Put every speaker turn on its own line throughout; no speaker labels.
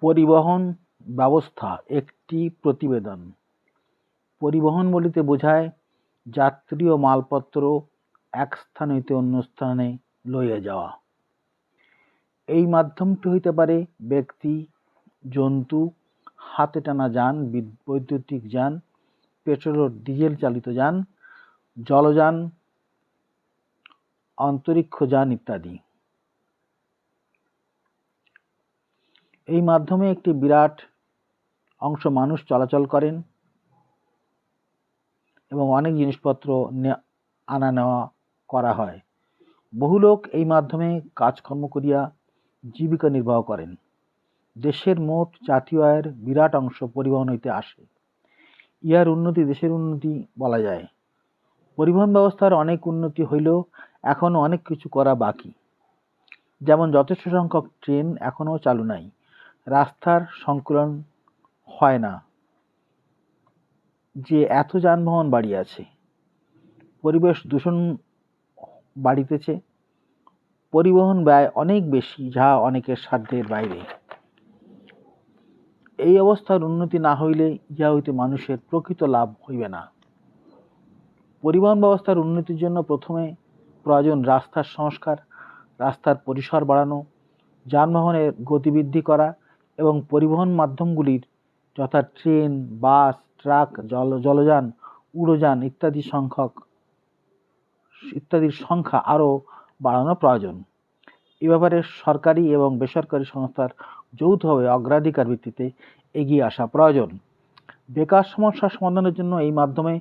পরিবহন ব্যবস্থা একটি প্রতিবেদন। পরিবহন বলিতে বোঝায় যাত্রী ও মালপত্র এক স্থান হইতে অন্য স্থানে লইয়া যাওয়া। এই মাধ্যমটি হইতে পারে ব্যক্তি, জন্তু, হাতে টানা যান বিদ- বৈদ্যুতিক যান, পেট্রোল ও ডিজেল চালিত যান, জলযান, অন্তরিক্ষ যান ইত্যাদি। এই মাধ্যমে একটি বিরাট অংশ মানুষ চলাচল করেন এবং অনেক জিনিসপত্র আনা নেওয়া করা হয়। বহু লোক এই মাধ্যমে কাজকর্ম করিয়া জীবিকা নির্বাহ করেন। দেশের মোট জাতীয় আয়ের বিরাট অংশ পরিবহন হইতে আসে। ইহার উন্নতি দেশের উন্নতি বলা যায়। পরিবহন ব্যবস্থার অনেক উন্নতি হইলেও এখনও অনেক কিছু করা বাকি। যেমন যথেষ্ট সংখ্যক ট্রেন এখনও চালু নাই। রাস্তার সংকুলন হয় না। যে এত যানবাহন বাড়িয়াছে পরিবেশ দূষণ বাড়িতেছে, পরিবহন ব্যয় অনেক বেশি, যা অনেকের সাধ্যের বাইরে। এই অবস্থার উন্নতি না হইলে ইহা হইতে মানুষের প্রকৃত লাভ হইবে না। পরিবহন ব্যবস্থার উন্নতির জন্য প্রথমে প্রয়োজন রাস্তার সংস্কার, রাস্তার পরিসর বাড়ানো, যানবাহনের গতিবৃদ্ধি করা এবং পরিবহন মাধ্যমগুলির যথা ট্রেন, বাস, ট্রাক, জল, জলযান, উড়োযান ইত্যাদি সংখ্যক, ইত্যাদির সংখ্যা আরও বাড়ানো প্রয়োজন। এ ব্যাপারে সরকারি এবং বেসরকারি সংস্থার যৌথভাবে অগ্রাধিকার ভিত্তিতে এগিয়ে আসা প্রয়োজন। বেকার সমস্যার সমাধানের জন্য এই মাধ্যমে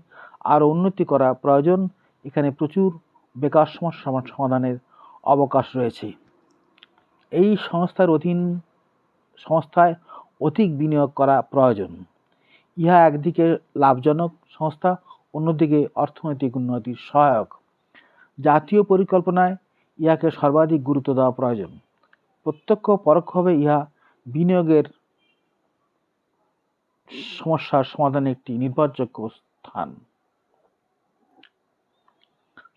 আরও উন্নতি করা প্রয়োজন। এখানে প্রচুর বেকার সমস্যা সমাধানের অবকাশ রয়েছে। এই সংস্থার অধীন সংস্থায় অধিক বিনিয়োগ করা প্রয়োজন। ইহা একদিকে লাভজনক সংস্থা, অন্যদিকে অর্থনৈতিক উন্নতির সহায়ক। জাতীয় পরিকল্পনায় ইহাকে সর্বাধিক গুরুত্ব দেওয়া প্রয়োজন। প্রত্যক্ষ পরোক্ষভাবে ইহা বিনিয়োগের সমস্যার সমাধানে একটি নির্ভরযোগ্য স্থান।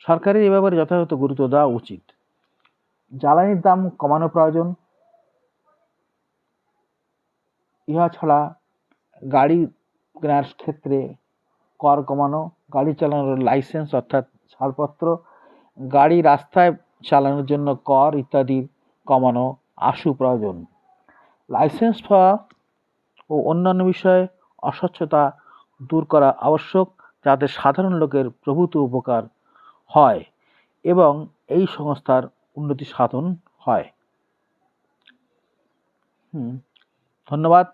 সরকারের এ ব্যাপারে যথাযথ গুরুত্ব দেওয়া উচিত। জ্বালানির দাম কমানো প্রয়োজন ইহা ছাড়া গাড়ি কেনার ক্ষেত্রে কর কমানো, গাড়ি চালানোর লাইসেন্স অর্থাৎ ছাড়পত্র, গাড়ি রাস্তায় চালানোর জন্য কর ইত্যাদি কমানো আশু প্রয়োজন। লাইসেন্স পাওয়া ও অন্যান্য বিষয়ে অস্বচ্ছতা দূর করা আবশ্যক যাতে সাধারণ লোকের প্রভূত উপকার হয় এবং এই সংস্থার উন্নতি সাধন হয়। হুম। ধন্যবাদ।